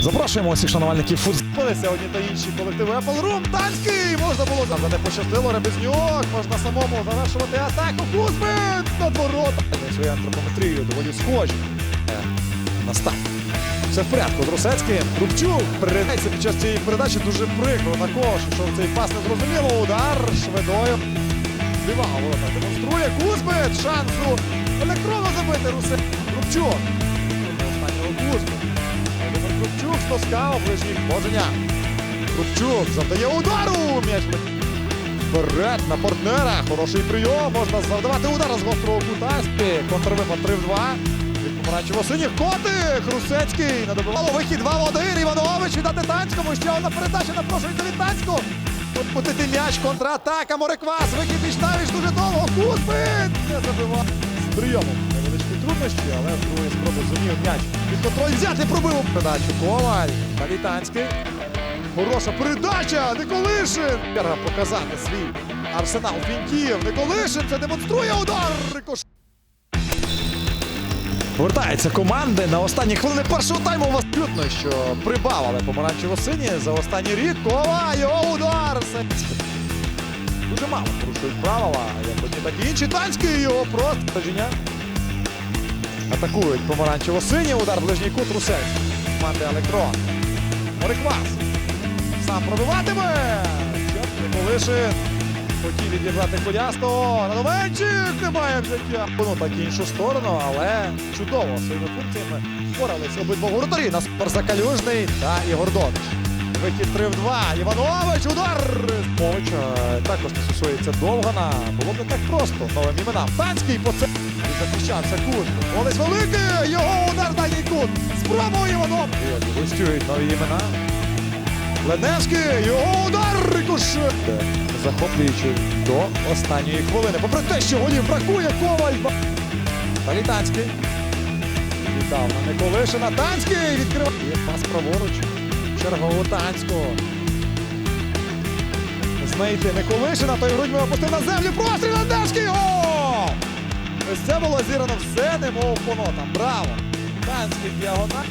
Запрошуємо усіх шанувальників футболу. Сьогодні та інші колективи Apple Room. Танський можна було за не пощастило Ребезнюк. Можна самому завершувати атаку. Кузьмин над ворота. Свою антропометрію доволі схожі. Е, Настав. Все в порядку. Друсецький. Рубчук передається під час цієї передачі дуже прикро на. Що цей пас не зрозуміло. Удар швидою. Дива ворота демонструє. Кузьмин. Шансу електронно забити Русе. Рубчук. У ближніх положення. Крупчук завдає удару. М'яч вперед на партнера. Хороший прийом. Можна завдавати удар з гострого кута. Контрвипад 3 в 2. Від помаранчево синіх котик. Русецький надобивало вихід 2 в 1. Іванович віддати Танському. Ще одна передача напрошується від Танського. Путити м'яч, контратака, Мореквас, вихід Вічнавіч дуже довго, Кузьмин не забивав. З прийомом труднощі, але з другої спроби зумів м'яч. Під контроль взяти пробив передачу Коваль. Кавітанський. Хороша передача! Николишин! Показати свій арсенал фінтів. Николишин це демонструє удар! Рикош... Повертаються команди на останні хвилини першого тайму. У вас Чутно, що прибавили помаранчево-сині за останній рік. Кова, його удар! Дуже мало порушують правила, як одні, так і інші. Танський його просто Атакують помаранчево-сині. Удар ближній кут Русець. Команди Електрон. Мориквас. Сам пробиватиме. Николишин. Хотів відібрати Кулястого. Радовенчик немає взяття. Ну так іншу сторону, але чудово своїми функціями впорались обидва воротарі. Наспор Закалюжний та Ігор Донч. Вихід 3 в 2. Іванович, удар! Мович е, також не стосується Довгана. Було б не так просто. Новим іменам. Танський по це. І захищався кут. Олесь Великий! Його удар дальній кут. Спроба Іванов. Гостюють нові імена. Леневський, його удар рикошет. Захоплюючи до останньої хвилини. Попри те, що голів бракує, Коваль. Талітанський. Віддав на Николишина. Танський відкриває. Є пас праворуч. Чергову Танського. Знайти Николишина, той грудьми опустив на землю. Простріл Андешський! Гол! Ось це було зірано все, немов по нотам. Браво! Танський діагональ.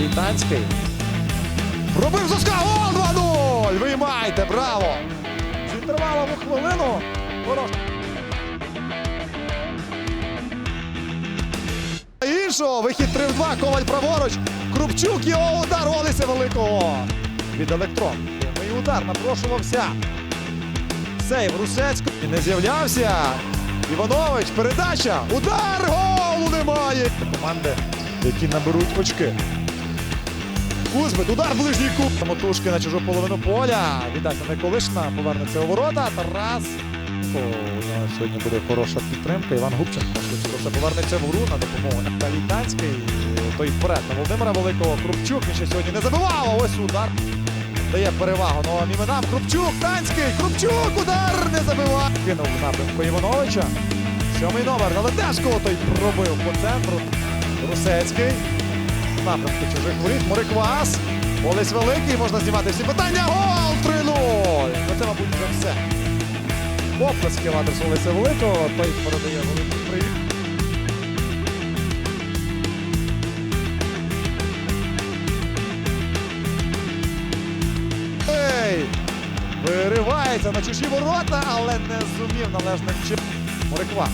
Літанський. Пробив Заска! Гол 2-0! Виймайте! Браво! З інтервалом у хвилину. Хорош. Іншого. Вихід 3 в 2. Коваль праворуч. Крупчук його удар Олеся Великого. Від електрон. Мій удар напрошувався. Сейв Русецько. І не з'являвся. Іванович. Передача. Удар! Голу немає. Команди, які наберуть очки. Кузьмит, удар ближній кут. Самотужки на чужу половину поля. Віддасть на Николишина, повернеться у ворота. Тарас. О, у нього сьогодні буде хороша підтримка. Іван Губченко. Швидше повернеться в гру на допомогу Калітанський. Той вперед на Володимира Великого. Крупчук він ще сьогодні не забивав. Ось удар. Дає перевагу новим іменам. Крупчук, Танський, Крупчук, удар не забиває. Кинув напрямку Івановича. Сьомий номер на Ледешкого. Той пробив по центру. Русецький напрямку чужих воріт. Мориквас. Олесь Великий. Можна знімати всі питання. Гол 3-0. Ну, Це, мабуть, вже все. Оплески в адресу Олеся Великого. Той передає великий привіт. Ей! Виривається на чужі ворота, але не зумів належним чином. Мориквас.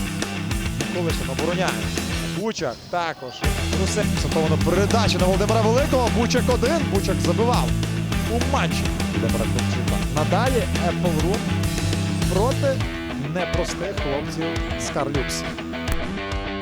Колишин обороняє. Бучак також. Усе сатовано передача на Володимира Великого. Бучак один. Бучак забивав у матчі Володимира Ковчука. Надалі Apple Room проти непростих хлопців з Карлюкс.